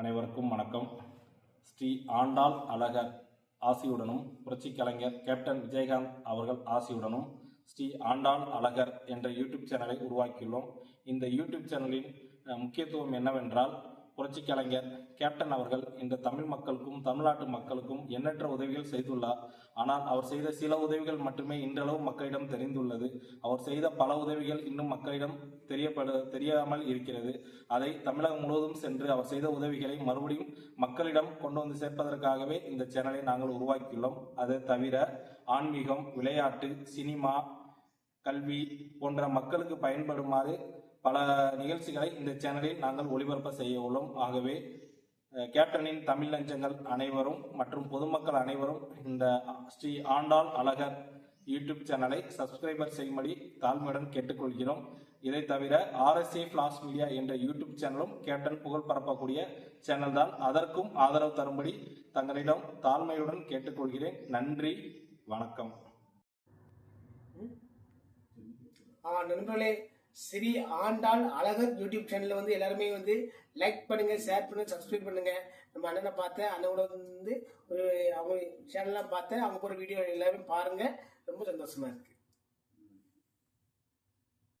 அனைவருக்கும் வணக்கம். ஸ்ரீ ஆண்டாள் அழகர் ஆசியுடனும் புரட்சிக் கலைஞர் கேப்டன் விஜயகாந்த் அவர்கள் ஆசியுடனும் ஸ்ரீ ஆண்டாள் அழகர் என்ற யூடியூப் சேனலை உருவாக்கியுள்ளோம். இந்த யூடியூப் சேனலின் முக்கியத்துவம் என்னவென்றால் புரட்சிக் கலைஞர் கேப்டன் அவர்கள் இன்று தமிழ் மக்களுக்கும் தமிழ்நாட்டு மக்களுக்கும் எண்ணற்ற உதவிகள் செய்துள்ளார். ஆனால் அவர் செய்த சில உதவிகள் மட்டுமே இன்றளவு மக்களிடம் தெரிந்துள்ளது. அவர் செய்த பல உதவிகள் இன்னும் மக்களிடம் தெரியப்படு தெரியாமல் இருக்கிறது. அதை தமிழகம் முழுவதும் சென்று அவர் செய்த உதவிகளை மறுபடியும் மக்களிடம் கொண்டு வந்து சேர்ப்பதற்காகவே இந்த சேனலை நாங்கள் உருவாக்கியுள்ளோம். அது தவிர ஆன்மீகம் விளையாட்டு சினிமா கல்வி போன்ற மக்களுக்கு பயன்படுமாறு பல நிகழ்ச்சிகளை இந்த சேனலில் நாங்கள் ஒளிபரப்ப செய்ய உள்ளோம் ஆகவே கேப்டனின் தமிழ் லஞ்சங்கள் அனைவரும் மற்றும் பொதுமக்கள் அனைவரும் இந்த ஸ்ரீ ஆண்டாள் அழகர் யூடியூப் சேனலை சப்ஸ்கிரைபர் செய்யும்படி தாழ்மையுடன் கேட்டுக்கொள்கிறோம். இதை தவிர ஆர்எஸ்ஏ பிளாஸ் மீடியா என்ற யூடியூப் சேனலும் கேப்டன் புகழ் பரப்பக்கூடிய சேனல் தான். அதற்கும் ஆதரவு தரும்படி தங்களிடம் தாழ்மையுடன் கேட்டுக்கொள்கிறேன். நன்றி வணக்கம். நண்பர்களே ஸ்ரீ ஆண்டாள் அழகர் யூடியூப் சேனல்ல வந்து எல்லாருமே வந்து லைக் பண்ணுங்க ஷேர் பண்ணுங்க சப்ஸ்கிரைப் பண்ணுங்க. நம்ம அண்ணனை பார்த்தேன் அண்ணனோட வந்து ஒரு அவங்க சேனல்லாம் பார்த்தேன் அவங்க ஒரு வீடியோ எல்லாருமே பாருங்க. ரொம்ப சந்தோஷமா இருக்கு.